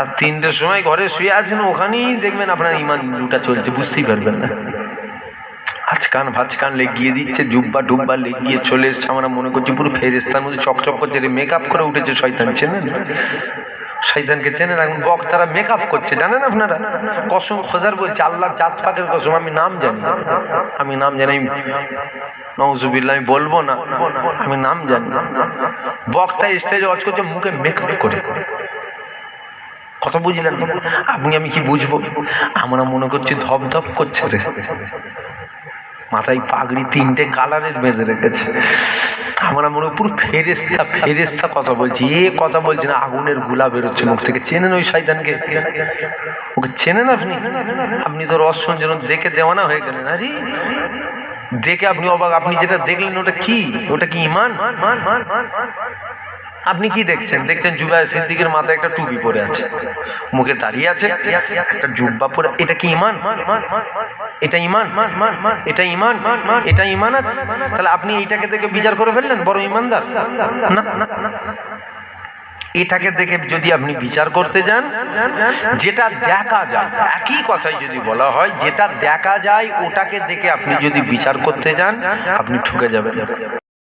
তার তিনটের সময় ঘরে শুয়ে আছেন, ওখানেই দেখবেন আপনার ইমান লুটা চলছে, বুঝতেই পারবেন না। আজকান ভাজকান লেগিয়ে দিচ্ছে, জুব্বা ডুব্বা লেগিয়ে চলে এসছে, আমরা মনে করছি পুরো ফেরেস্তার মধ্যে চকচক করছে মেকআপ করে উঠেছে, শয়তান চেনেন? শয়তানকে চেনেন, এখন বক বক্তারা মেকআপ করছে, জানেন আপনারা? কসম খোঁজার বলছে আল্লাহ জাত পাকের কসম, আমি নাম জানি আমি নাম জানি নজুবিল্লা আমি বলব না, আমি নাম জানি বক্তা স্টেজে অজ করছে, মুখে মেকআপ করে। কথা বুঝলেন? আপনি আমি কি বুঝব? আমরা মনে করছি ধপ ধপ করছে রে। মাথায় পাগড়ি তিনটে কালারের বেঁধে রেখেছে। আমরা মনে পুরো ফেরেস্তা ফেরেস্তা কথা বলছি। এ কথা বলছে না, আগুনেরগুলা বেরোচ্ছে মুখ থেকে। চেনেন ওই শয়তানকে? ওকে চেনেন আপনি? আপনি তো রসন যেন দেখে দেওয়ানা হয়ে গেলেন। আরে, দেখে আপনি অবাক। আপনি যেটা দেখলেন, ওটা কি? ওটা কি ইমান? আপনি কি দেখছেন? দেখছেন জুবাই সিদ্দিকের মাথায় একটা টুপি পরে আছে। মুখে দাঁড়িয়ে আছে, একটা জুব্বা পরে, এটা কি ইমান এটা ইমান এটা ইমান এটা ইমান? তাহলে আপনি এইটাকে দেখে বিচার করে ফেললেন, বড় ইমানদার না। এটাকে দেখে যদি আপনি বিচার করতে যান, যেটা দেখা যায়, একই কথাই যদি বলা হয়, যেটা দেখা যায়, ওটাকে দেখে আপনি যদি বিচার করতে যান, আপনি ঠকে যাবেন।